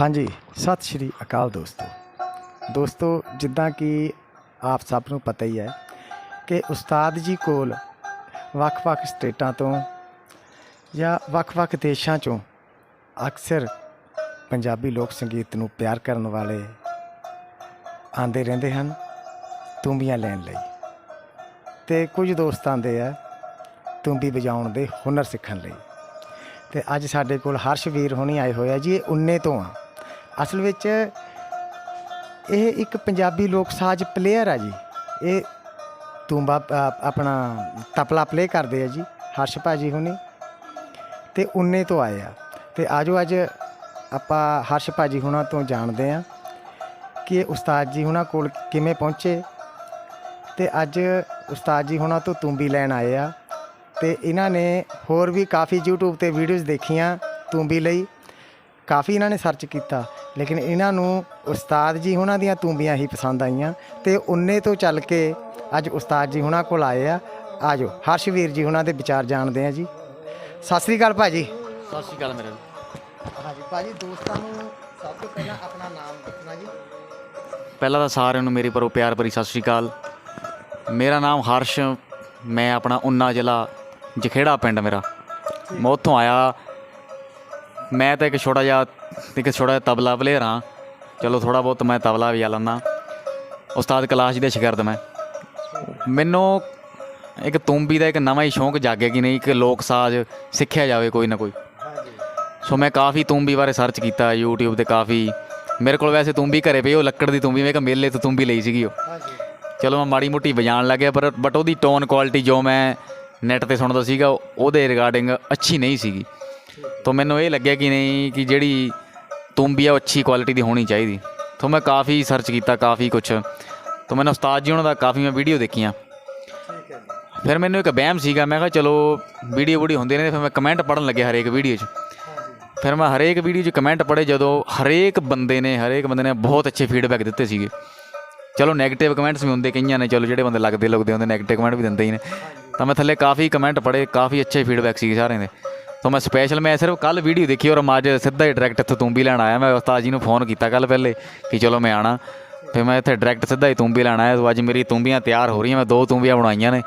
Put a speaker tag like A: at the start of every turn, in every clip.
A: ਹਾਂਜੀ ਸਤਿ ਸ਼੍ਰੀ ਅਕਾਲ ਦੋਸਤੋ। ਦੋਸਤੋ ਜਿੱਦਾਂ ਕਿ ਆਪ ਸਭ ਨੂੰ ਪਤਾ ਹੀ ਹੈ ਕਿ ਉਸਤਾਦ ਜੀ ਕੋਲ ਵੱਖ-ਵੱਖ ਸਟੇਟਾਂ ਤੋਂ ਜਾਂ ਵੱਖ-ਵੱਖ ਦੇਸ਼ਾਂ ਚੋਂ ਅਕਸਰ ਪੰਜਾਬੀ ਲੋਕ ਸੰਗੀਤ ਨੂੰ ਪਿਆਰ ਕਰਨ ਵਾਲੇ ਆਂਦੇ ਰਹਿੰਦੇ ਹਨ, ਤੂੰਬੀਆਂ ਲੈਣ ਲਈ। ਤੇ ਕੁਝ ਦੋਸਤ ਆਂਦੇ ਆ ਤੂੰਬੀ ਵਜਾਉਣ ਦੇ ਹੁਨਰ ਸਿੱਖਣ ਲਈ। ਤੇ ਅੱਜ ਸਾਡੇ ਕੋਲ ਹਰਸ਼ਵੀਰ ਹੋਣੀ ਆਏ ਹੋਏ ਆ ਜੀ, ਇਹ ਉਨੇ ਤੋਂ ਆ। ਅਸਲ ਵਿੱਚ ਇਹ ਇੱਕ ਪੰਜਾਬੀ ਲੋਕ ਸਾਜ਼ ਪਲੇਅਰ ਆ ਜੀ। ਇਹ ਤੂੰਬਾ ਆਪਣਾ ਤਪਲਾ ਪਲੇ ਕਰਦੇ ਆ ਜੀ, ਹਰਸ਼ ਭਾਜੀ ਹੁਣੀ। ਤੇ ਉਨੇ ਤੋਂ ਆਏ ਆ। ਤੇ ਆਜੋ ਅੱਜ ਆਪਾਂ ਹਰਸ਼ ਭਾਜੀ ਹੁਣਾਂ ਤੋਂ ਜਾਣਦੇ ਆ ਕਿ ਉਸਤਾਦ ਜੀ ਹੁਣਾਂ ਕੋਲ ਕਿਵੇਂ ਪਹੁੰਚੇ। ਤੇ ਅੱਜ ਉਸਤਾਦ ਜੀ ਹੁਣਾਂ ਤੋਂ ਤੂੰਬੀ ਲੈਣ ਆਏ ਆ। ਤੇ ਇਹਨਾਂ ਨੇ ਹੋਰ ਵੀ ਕਾਫੀ YouTube ਤੇ ਵੀਡੀਓਜ਼ ਦੇਖੀਆਂ ਤੂੰਬੀ ਲਈ। ਕਾਫੀ ਇਹਨਾਂ ਨੇ ਸਰਚ ਕੀਤਾ। ਲੇਕਿਨ ਇਹਨਾਂ ਨੂੰ ਉਸਤਾਦ ਜੀ ਉਹਨਾਂ ਦੀਆਂ ਤੂੰਬੀਆਂ ਹੀ ਪਸੰਦ ਆਈਆਂ। ਤੇ ਉਨੇ ਤੋਂ ਚੱਲ ਕੇ ਅੱਜ ਉਸਤਾਦ ਜੀ ਹੁਣਾਂ ਕੋਲ ਆਏ ਆ। ਆਜੋ ਹਰਸ਼ਵੀਰ ਜੀ ਹੁਣਾਂ ਦੇ ਵਿਚਾਰ ਜਾਣਦੇ ਆ ਜੀ। ਸਤਿ ਸ੍ਰੀ ਅਕਾਲ ਭਾਜੀ।
B: ਸਤਿ ਸ਼੍ਰੀ ਅਕਾਲ ਮੇਰੇ
A: ਹਾਂਜੀ ਭਾਜੀ ਦੋਸਤਾਂ ਨੂੰ ਸਭ ਤੋਂ ਪਹਿਲਾਂ ਆਪਣਾ ਨਾਮ ਦੱਸਣਾ ਜੀ।
B: ਪਹਿਲਾਂ ਤਾਂ ਸਾਰਿਆਂ ਨੂੰ ਮੇਰੀ ਪਰੋ ਪਿਆਰ ਭਰੀ ਸਤਿ ਸ਼੍ਰੀ ਅਕਾਲ। ਮੇਰਾ ਨਾਮ ਹਰਸ਼ ਮੈਂ ਆਪਣਾ ਉਨਾ ਜ਼ਿਲ੍ਹਾ ਜਖੇੜਾ ਪਿੰਡ ਮੇਰਾ। ਮੈਂ ਉੱਥੋਂ ਆਇਆ। ਮੈਂ ਤਾਂ ਇੱਕ ਛੋਟਾ ਜਿਹਾ ਇੱਕ ਛੋਟਾ ਜਿਹਾ ਤਬਲਾ ਪਲੇਅਰ ਹਾਂ। ਚਲੋ ਥੋੜਾ ਬਹੁਤ ਮੈਂ ਤਬਲਾ ਵਜਾ ਲੈਂਦਾ। ਉਸਤਾਦ ਕਲਾਸ਼ ਦੇ ਸ਼ਾਗਿਰਦ ਮੈਂ। ਮੈਨੂੰ ਇੱਕ ਤੁੰਬੀ ਦਾ ਇੱਕ ਨਵਾਂ ਹੀ ਸ਼ੌਂਕ ਜਾਗਿਆ ਕਿ ਨਹੀਂ ਕਿ ਲੋਕ ਸਾਜ਼ ਸਿੱਖਿਆ ਜਾਵੇ ਕੋਈ ਨਾ ਕੋਈ। ਸੋ ਮੈਂ ਕਾਫੀ ਤੁੰਬੀ ਬਾਰੇ ਸਰਚ ਕੀਤਾ YouTube ਤੇ ਕਾਫੀ। ਮੇਰੇ ਕੋਲ ਵੈਸੇ ਤੁੰਬੀ ਘਰੇ ਪਈ ਉਹ ਲੱਕੜ ਦੀ ਤੁੰਬੀ ਮੈਂ ਕਿਹਾ ਮੇਲੇ ਤੋਂ ਤੁੰਬੀ ਲਈ ਸੀਗੀ ਉਹ। ਚਲੋ ਮੈਂ ਮਾੜੀ ਮੋਟੀ ਵਜਾਉਣ ਲੱਗਿਆ ਪਰ ਬਟ ਉਹਦੀ ਟੋਨ ਕੁਆਲਿਟੀ ਜੋ ਮੈਂ ਨੈਟ ਤੇ ਸੁਣਦਾ ਸੀਗਾ ਉਹਦੇ ਰਿਗਾਰਡਿੰਗ ਅੱਛੀ ਨਹੀਂ ਸੀਗੀ। ਤਾਂ ਮੈਨੂੰ ਇਹ ਲੱਗਿਆ ਕਿ ਨਹੀਂ ਕਿ ਜਿਹੜੀ ਤੁੰਬੀ ਆ ਉਹ ਅੱਛੀ ਕੁਆਲਿਟੀ ਦੀ ਹੋਣੀ ਚਾਹੀਦੀ। ਤਾਂ ਮੈਂ ਕਾਫੀ ਸਰਚ ਕੀਤਾ ਕਾਫੀ ਕੁਝ ਤਾਂ ਮੈਨੂੰ ਉਸਤਾਦ ਜੀ ਉਹਨਾਂ ਦਾ ਕਾਫੀ ਮੈਂ ਵੀਡੀਓ ਦੇਖੀਆਂ।
A: ਠੀਕ ਹੈ
B: ਫਿਰ ਮੈਨੂੰ ਇੱਕ ਵਹਿਮ ਸੀਗਾ, ਮੈਂ ਕਿਹਾ ਚਲੋ ਵੀਡੀਓ ਵੀਡੀਓ ਹੁੰਦੇ ਨੇ, ਫਿਰ ਮੈਂ ਕਮੈਂਟ ਪੜਨ ਲੱਗਿਆ ਹਰੇਕ ਵੀਡੀਓ 'ਚ। ਫਿਰ ਮੈਂ ਹਰੇਕ ਵੀਡੀਓ 'ਚ ਕਮੈਂਟ ਪੜ੍ਹੇ ਜਦੋਂ ਹਰੇਕ ਬੰਦੇ ਨੇ, ਹਰੇਕ ਬੰਦੇ ਨੇ ਬਹੁਤ ਅੱਛੇ ਫੀਡਬੈਕ ਦਿੱਤੇ ਸੀਗੇ। ਚਲੋ 네ਗੇਟਿਵ ਕਮੈਂਟਸ ਵੀ ਹੁੰਦੇ ਕਈਆਂ ਨੇ, ਚਲੋ ਜਿਹੜੇ ਬੰਦੇ ਲੱਗਦੇ ਲੱਗਦੇ ਹੁੰਦੇ 네ਗੇਟਿਵ ਕਮੈਂਟ ਵੀ ਦਿੰਦੇ ਹੀ ਨੇ। ਤਾਂ ਮੈਂ ਥੱਲੇ ਕਾਫੀ ਕਮੈਂਟ ਪੜ੍ਹੇ, ਕਾਫੀ ਅੱਛੇ ਫੀਡਬੈਕ ਸੀਗੇ ਸਾਰਿਆਂ ਦੇ। ਤਾਂ ਮੈਂ ਸਪੈਸ਼ਲ ਮੈਂ ਸਿਰਫ ਕੱਲ ਵੀਡੀਓ ਦੇਖੀ ਔਰ ਮੈਂ ਅੱਜ ਸਿੱਧਾ ਹੀ ਡਾਇਰੈਕਟ ਇੱਥੋਂ ਤੂੰਬੀ ਲੈਣ ਆਇਆ। ਮੈਂ ਉਸਤਾਦ ਜੀ ਨੂੰ ਫੋਨ ਕੀਤਾ ਕੱਲ ਪਹਿਲੇ ਕਿ ਚਲੋ ਮੈਂ ਆਣਾ ਫਿਰ ਮੈਂ ਇੱਥੇ ਡਾਇਰੈਕਟ ਸਿੱਧਾ ਹੀ ਤੂੰਬੀ ਲੈਣ ਆਇਆ। ਤਾਂ ਅੱਜ ਮੇਰੀ ਤੂੰਬੀਆਂ ਤਿਆਰ ਹੋ ਰਹੀਆਂ। ਮੈਂ ਦੋ ਤੂੰਬੀਆਂ ਬਣਾਈਆਂ ਨੇ।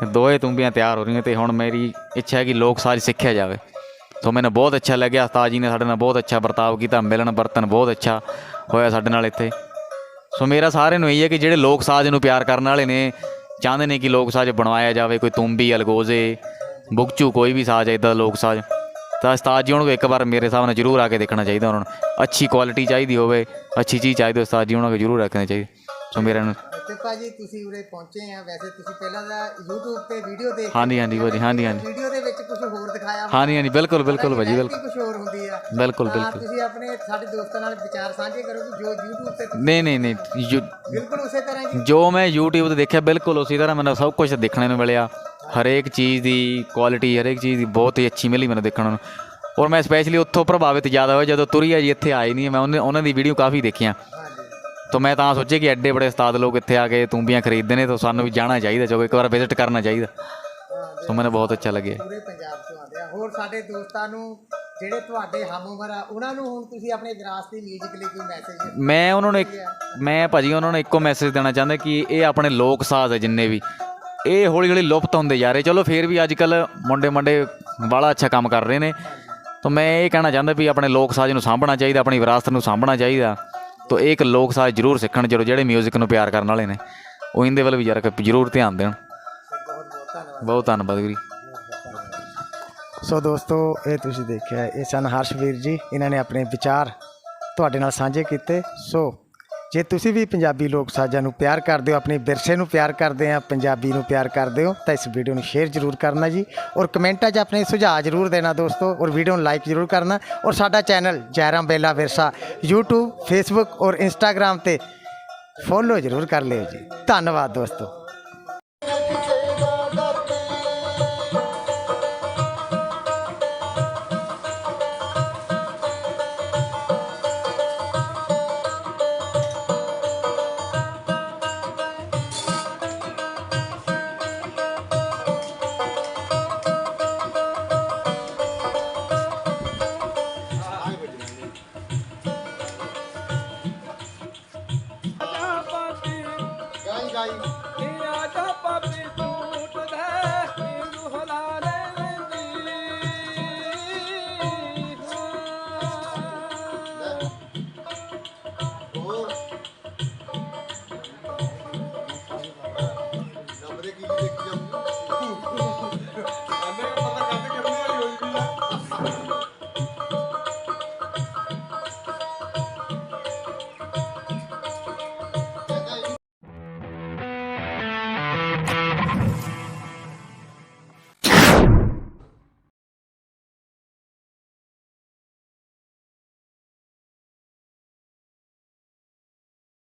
B: ਤੇ ਦੋਏ ਤੂੰਬੀਆਂ ਤਿਆਰ ਹੋ ਰਹੀਆਂ ਤੇ ਹੁਣ ਮੇਰੀ ਇੱਛਾ ਹੈ ਕਿ ਲੋਕ ਸਾਜ ਸਿੱਖਿਆ ਜਾਵੇ। ਸੋ ਮੈਨੂੰ ਬਹੁਤ ਅੱਛਾ ਲੱਗਿਆ। ਉਸਤਾਦ ਜੀ ਨੇ ਸਾਡੇ ਨਾਲ ਬਹੁਤ ਅੱਛਾ ਵਰਤਾਵ ਕੀਤਾ। ਮਿਲਣ ਵਰਤਨ ਬਹੁਤ ਅੱਛਾ ਹੋਇਆ ਸਾਡੇ ਨਾਲ ਇੱਥੇ। ਸੋ ਮੇਰਾ ਸਾਰਿਆਂ ਨੂੰ ਇਹੀ ਹੈ ਕਿ ਜਿਹੜੇ ਲੋਕ ਸਾਜ ਨੂੰ ਪਿਆਰ ਕਰਨ ਵਾਲੇ ਨੇ, ਚਾਹੁੰਦੇ ਨੇ ਕਿ ਲੋਕ ਸਾਜ ਬਣਵਾਇਆ ਜਾਵੇ। ਕੋਈ ਤੁੰਬੀ, ਅਲਗੋਜ਼ੇ ਬੁਗਚੂ ਕੋਈ ਵੀ ਸਾਜ ਇਦਾਂ ਲੋਕ ਸਾਜ। ਤਾਂ ਉਸਤਾਦ ਜੀ ਉਹਨਾਂ ਨੂੰ ਇੱਕ ਵਾਰ ਮੇਰੇ ਹਿਸਾਬ ਨਾਲ ਜ਼ਰੂਰ ਆ ਕੇ ਦੇਖਣਾ ਚਾਹੀਦਾ ਉਹਨਾਂ ਨੂੰ। ਅੱਛੀ ਕੁਆਲਿਟੀ ਚਾਹੀਦੀ ਹੋਵੇ ਅੱਛੀ ਚੀਜ਼ ਚਾਹੀਦੀ ਉਸਤਾਦ ਜੀ ਉਹਨਾਂ ਨੂੰ ਜ਼ਰੂਰ ਰੱਖਣੀ ਚਾਹੀਦੀ। ਸੋ ਮੇਰਾ ਨੂੰ
A: ਤੇ ਭਾਜੀ ਤੁਸੀਂ ਉਰੇ ਪਹੁੰਚੇ ਆ। ਵੈਸੇ ਤੁਸੀਂ ਪਹਿਲਾਂ ਦਾ YouTube ਤੇ ਵੀਡੀਓ ਦੇਖ
B: ਹਾਂਜੀ ਹਾਂਜੀ ਭਾਜੀ ਹਾਂਜੀ ਹਾਂਜੀ।
A: ਵੀਡੀਓ ਦੇ ਵਿੱਚ ਕੁਝ ਹੋਰ ਦਿਖਾਇਆ
B: ਹਾਂਜੀ ਹਾਂਜੀ ਬਿਲਕੁਲ ਬਿਲਕੁਲ ਭਾਜੀ ਬਿਲਕੁਲ।
A: ਕੁਝ ਹੋਰ ਹੁੰਦੀ ਆ।
B: ਬਿਲਕੁਲ ਬਿਲਕੁਲ।
A: ਤੁਸੀਂ ਆਪਣੇ ਸਾਡੇ ਦੋਸਤਾਂ ਨਾਲ ਵਿਚਾਰ ਸਾਂਝੇ ਕਰੋ ਕਿ ਜੋ YouTube ਤੇ
B: ਨਹੀਂ ਨਹੀਂ ਨਹੀਂ
A: ਬਿਲਕੁਲ ਉਸੇ ਤਰ੍ਹਾਂ
B: ਜੋ ਮੈਂ YouTube ਤੇ ਦੇਖਿਆ ਬਿਲਕੁਲ ਉਸੇ ਤਰ੍ਹਾਂ ਮੈਨੂੰ ਸਭ ਕੁਝ ਦੇਖਣ ਨੂੰ ਮਿਲਿਆ। ਹਰੇਕ ਚੀਜ਼ ਦੀ ਕੁਆਲਿਟੀ ਹਰੇਕ ਚੀਜ਼ ਦੀ ਬਹੁਤ ਹੀ ਅੱਛੀ ਮਿਲੀ ਮੈਨੂੰ ਦੇਖਣ ਨੂੰ। ਔਰ ਮੈਂ ਸਪੈਸ਼ਲੀ ਉੱਥੋਂ ਪ੍ਰਭਾਵਿਤ ਜ਼ਿਆਦਾ ਹੋਇਆ ਜਦੋਂ ਤੁਰੀਆ ਜੀ ਇੱਥੇ ਆਏ ਨਹੀਂ ਮੈਂ ਉਹਨੇ ਉਹਨਾਂ ਦੀ ਵੀਡੀਓ ਕਾਫੀ ਦੇਖੀਆਂ। ਤਾਂ ਮੈਂ ਤਾਂ ਸੋਚਿਆ ਕਿ ਐਡੇ ਬੜੇ ਉਸਤਾਦ ਲੋਕ ਇੱਥੇ ਆ ਕੇ ਤੂੰਬੀਆਂ ਖਰੀਦਦੇ ਨੇ ਤਾਂ ਸਾਨੂੰ ਵੀ ਜਾਣਾ ਚਾਹੀਦਾ ਚਲੋ ਇੱਕ ਵਾਰ ਵਿਜ਼ਿਟ ਕਰਨਾ ਚਾਹੀਦਾ। ਸੋ ਮੈਨੂੰ ਬਹੁਤ ਅੱਛਾ ਲੱਗਿਆ।
A: ਪੂਰੇ ਪੰਜਾਬ ਤੋਂ ਆਉਂਦੇ ਆ। ਹੋਰ ਸਾਡੇ ਦੋਸਤਾਂ ਨੂੰ ਜਿਹੜੇ ਤੁਹਾਡੇ ਹਮ ਉਮਰ ਆ ਉਹਨਾਂ ਨੂੰ ਹੁਣ ਤੁਸੀਂ ਆਪਣੇ ਵਿਰਾਸਤੀ 뮤직 ਲਈ ਕੋਈ ਮੈਸੇਜ
B: ਮੈਂ ਉਹਨਾਂ ਨੂੰ ਇੱਕ ਮੈਂ ਭਾਜੀ ਉਹਨਾਂ ਨੂੰ ਇੱਕੋ ਮੈਸੇਜ ਦੇਣਾ ਚਾਹੁੰਦਾ ਕਿ ਇਹ ਆਪਣੇ ਲੋਕ ਸਾਜ਼ ਹੈ ਜਿੰਨੇ ਵੀ। ਇਹ ਹੌਲੀ ਹੌਲੀ ਲੁਪਤ ਹੁੰਦੇ ਜਾ ਰਹੇ। ਚਲੋ ਫੇਰ ਵੀ ਅੱਜ ਕੱਲ ਮੁੰਡੇ ਮੁੰਡੇ ਬੜਾ ਅੱਛਾ ਕੰਮ ਕਰ ਰਹੇ ਨੇ। ਤਾਂ ਮੈਂ ਇਹ ਕਹਿਣਾ ਚਾਹੁੰਦਾ ਵੀ ਆਪਣੇ ਲੋਕ ਸਾਜ਼ ਨੂੰ ਸਾਂਭਣਾ ਚਾਹੀਦਾ, ਆਪਣੀ ਵਿਰਾਸਤ ਨੂੰ ਸਾਂਭਣਾ ਚਾਹੀਦਾ। ਤਾਂ ਇਹ ਇੱਕ ਲੋਕ ਸਾਜ਼ ਜ਼ਰੂਰ ਸਿੱਖਣ ਜਦੋਂ ਜਿਹੜੇ 뮤직 ਨੂੰ ਪਿਆਰ ਕਰਨ ਵਾਲੇ ਨੇ। ਉਹ ਇਹਦੇ ਵੱਲ ਵੀ ਯਾਰ ਜ਼ਰੂਰ ਧਿਆਨ ਦੇਣ।
A: ਬਹੁਤ ਧੰਨਵਾਦ
B: ਵੀਰ
A: ਸੋ ਦੋਸਤੋ, ਇਹ ਤੁਸੀਂ ਦੇਖਿਆ, ਇਹ ਸਨ ਹਰਸ਼ਵੀਰ ਜੀ। ਇਹਨਾਂ ਨੇ ਆਪਣੇ ਵਿਚਾਰ ਤੁਹਾਡੇ ਨਾਲ ਸਾਂਝੇ ਕੀਤੇ। ਸੋ ਜੇ ਤੁਸੀਂ ਵੀ ਪੰਜਾਬੀ ਲੋਕ ਸਾਜ਼ਾਂ ਨੂੰ ਪਿਆਰ ਕਰਦੇ ਹੋ, ਆਪਣੇ ਵਿਰਸੇ ਨੂੰ ਪਿਆਰ ਕਰਦੇ ਆ, ਪੰਜਾਬੀ ਨੂੰ ਪਿਆਰ ਕਰਦੇ ਹੋ, ਤਾਂ ਇਸ ਵੀਡੀਓ ਨੂੰ ਸ਼ੇਅਰ ਜ਼ਰੂਰ ਕਰਨਾ ਜੀ। ਔਰ ਕਮੈਂਟਾਂ 'ਚ ਆਪਣੇ ਸੁਝਾਅ ਜ਼ਰੂਰ ਦੇਣਾ ਦੋਸਤੋ, ਔਰ ਵੀਡੀਓ ਨੂੰ ਲਾਈਕ ਜ਼ਰੂਰ ਕਰਨਾ। ਔਰ ਸਾਡਾ ਚੈਨਲ ਜੈਰਾਮ ਬੇਲਾ ਵਿਰਸਾ, YouTube, Facebook ਔਰ Instagram ਤੇ ਫੋਲੋ ਜ਼ਰੂਰ ਕਰ ਲਿਓ ਜੀ। ਧੰਨਵਾਦ ਦੋਸਤੋ।
C: aí.
D: ਕਹਿੰਦਾ ਇਹ